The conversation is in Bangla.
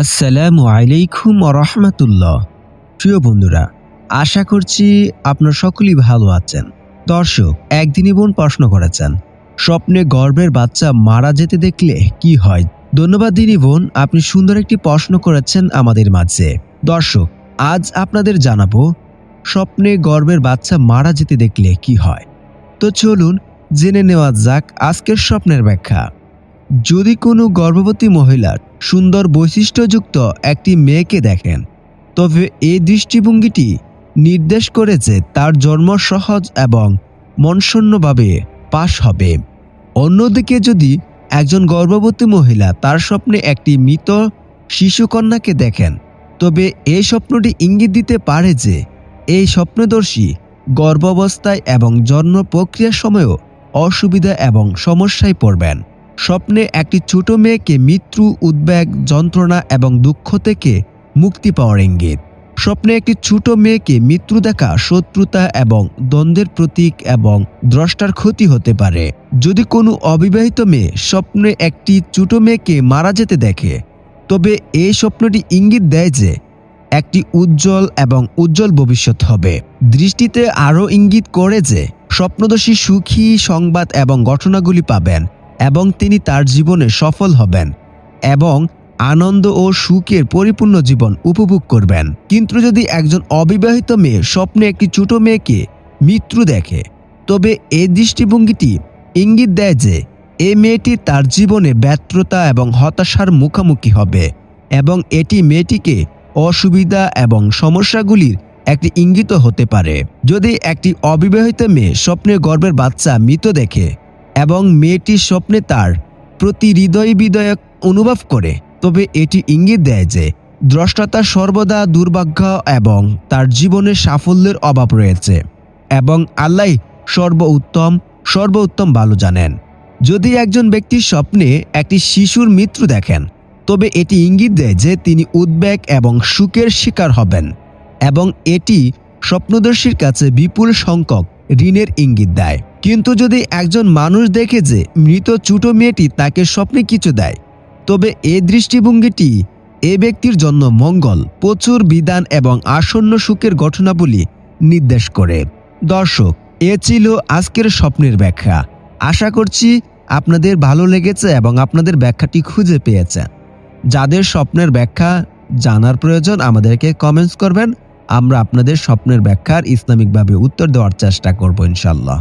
আসসালামু আলাইকুম রহমতুল্লাহ। প্রিয় বন্ধুরা, আশা করছি আপনার সকলেই ভালো আছেন। দর্শক একদিনই বোন প্রশ্ন করেছেন, স্বপ্নে গর্ভের বাচ্চা মারা যেতে দেখলে কি হয়? ধন্যবাদ দিনী বোন, আপনি সুন্দর একটি প্রশ্ন করেছেন আমাদের মাঝে। দর্শক, আজ আপনাদের জানাব, স্বপ্নে গর্ভের বাচ্চা মারা যেতে দেখলে কি হয়? তো চলুন, জেনে নেওয়া যাক আজকের স্বপ্নের ব্যাখ্যা। যদি কোনো গর্ভবতী মহিলার সুন্দর বৈশিষ্ট্যযুক্ত একটি মেয়েকে দেখেন, তবে এই দৃষ্টিভঙ্গিটি নির্দেশ করে যে তার জন্ম সহজ এবং মনশূন্যভাবে পাশ হবে। অন্যদিকে যদি একজন গর্ভবতী মহিলা তার স্বপ্নে একটি মৃত শিশুকন্যাকে দেখেন, তবে এই স্বপ্নটি ইঙ্গিত দিতে পারে যে এই স্বপ্নদর্শী গর্ভাবস্থায় এবং জন্ম প্রক্রিয়ার সময়ও অসুবিধা এবং সমস্যায় পড়বেন। স্বপ্নে একটি ছোট মেয়েকে মৃত্যু, উদ্বেগ, যন্ত্রণা এবং দুঃখ থেকে মুক্তি পাওয়ার ইঙ্গিত। স্বপ্নে একটি ছোট মেয়েকে মৃত্যু দেখা শত্রুতা এবং দ্বন্দ্বের প্রতীক এবং দ্রষ্টার ক্ষতি হতে পারে। যদি কোনো অবিবাহিত মেয়ে স্বপ্নে একটি ছোট মেয়েকে মারা যেতে দেখে, তবে এই স্বপ্নটি ইঙ্গিত দেয় যে একটি উজ্জ্বল এবং উজ্জ্বল ভবিষ্যৎ হবে। দৃষ্টিতে আরও ইঙ্গিত করে যে স্বপ্নদর্শী সুখী সংবাদ এবং ঘটনাগুলি পাবেন। এবং তিনি তার জীবনে সফল হবেন এবং আনন্দ ও সুখের পরিপূর্ণ জীবন উপভোগ করবেন। কিন্তু যদি একজন অবিবাহিত মেয়ে স্বপ্নে একটি ছোট মেয়েকে মৃত্যু দেখে, তবে এই দৃষ্টিভঙ্গিটি ইঙ্গিত দেয় যে, এ মেয়েটি তার জীবনে ব্যর্থতা এবং হতাশার মুখোমুখি হবে এবং এটি মেয়েটিকে অসুবিধা এবং সমস্যাগুলির একটি ইঙ্গিত হতে পারে। যদি একটি অবিবাহিত মেয়ে স্বপ্নে গর্ভের বাচ্চা মৃত দেখে এবং মেয়েটির স্বপ্নে তার প্রতি হৃদয় বিদয়ক অনুভব করে। তবে এটি ইঙ্গিত দেয় যে, দ্রষ্টতা সর্বদা দুর্ভাগ্য এবং তার জীবনে সাফল্যের অভাব রয়েছে এবং আল্লাহ সর্ব উত্তম সর্ব উত্তম ভালো জানেন। যদি একজন ব্যক্তির স্বপ্নে একটি শিশুর মৃত্যু দেখেন, তবে এটি ইঙ্গিত দেয় যে তিনি উদ্বেগ এবং সুখের শিকার হবেন এবং এটি স্বপ্নদর্শীর কাছে বিপুল সংখ্যক ঋণের ইঙ্গিত দেয়। কিন্তু যদি একজন মানুষ দেখে যে মৃত ছোট মেয়েটি তাকে স্বপ্নে কিছু দেয়, তবে এ দৃষ্টিভঙ্গিটি এ ব্যক্তির জন্য মঙ্গল, প্রচুর বিধান এবং আসন্ন সুখের ঘটনাবলী নির্দেশ করে। দর্শক, এ ছিল আজকের স্বপ্নের ব্যাখ্যা। আশা করছি আপনাদের ভালো লেগেছে এবং আপনাদের ব্যাখ্যাটি খুঁজে পেয়েছে যাদের স্বপ্নের ব্যাখ্যা জানার প্রয়োজন, আমাদেরকে কমেন্টস করবেন। আমরা আপনাদের স্বপ্নের ব্যাখ্যার ইসলামিকভাবে উত্তর দেওয়ার চেষ্টা করব ইনশাল্লাহ